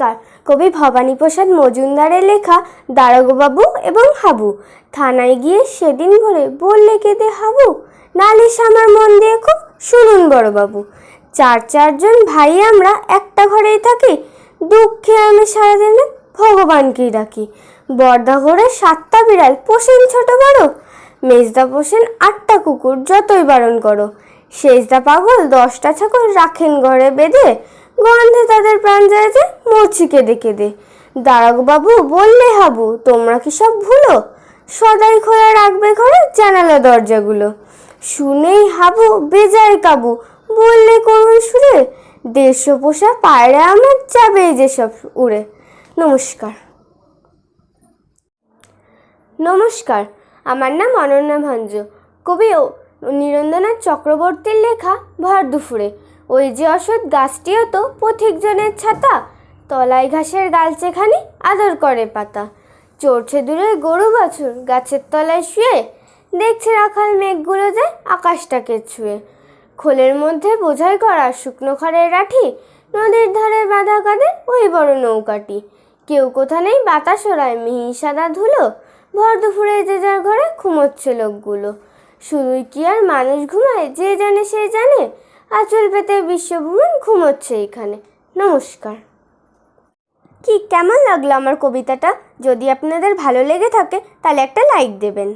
নমস্কার। কবি ভবানীপ্রসাদ মজুমদারের লেখা দারোগবাবু এবং হাবু। থানায় গিয়ে সেদিন ভরে বললে কেঁদে হাবু? নালিশ আমার মন দিয়ে খুব শুনুন বড়বাবু। চার চারজন ভাই আমরা একটা ঘরেই থাকি। দুঃখে আমি সারাদিনে ভগবানকেই ডাকি। বর্দা ঘরে সাতটা বিড়াল, পোষেন ছোট বড়। মেজদা পোষেন আটটা কুকুর, যতই বারণ করো। শেষদা পাগল দশটা ছাগল রাখেন ঘরে বেঁধে। গন্ধে তাদের প্রাণ যায় যে মরছি কেঁদে কেঁদে। দারোগবাবু বললে হাবু, তোমরা কি সব ভুলো? সদাই খোলা রাখবে ঘরে জানালা দরজাগুলো। শুনেই হাবু বেজায় কাবু, বললে করুন সুরে, দেড়শো পোষা পায়রা আমার যাবে যেসব উড়ে। নমস্কার। নমস্কার, আমার নাম অনন্যা ভঞ্জ। কবি নিরঞ্জনাথ চক্রবর্তীর লেখা ভর দুপুরে। ওই যে অসৎ গাছটিও তো পথিকজনের ছাতা তলায় ঘাসের গালচেখানি আদর করে পাতা। চড়ছে দূরে গরু বাছুর, গাছের তলায় শুয়ে দেখছে রাখাল মেঘগুলো যায় আকাশটাকে ছুঁয়ে। খোলের মধ্যে বোঝাই করা শুকনো খড়ের রাঠি, নদীর ধারে বাঁধা কাঁধে ওই বড় নৌকাটি। কেউ কোথা নেই বাতাস ওড়ায়, মিহি সাদা ধুলো, ভর দুপুরে যে যার ঘরে ঘুমোচ্ছে লোকগুলো। শুধুই কি আর মানুষ ঘুমায়, যে জানে সে জানে, আচল পেতে বিশ্বভ্রমণ ঘুমোচ্ছে এখানে। নমস্কার। কি কেমন লাগল আমার কবিতাটা? যদি আপনাদের ভালো লেগে থাকে তাহলে একটা লাইক দেবেন।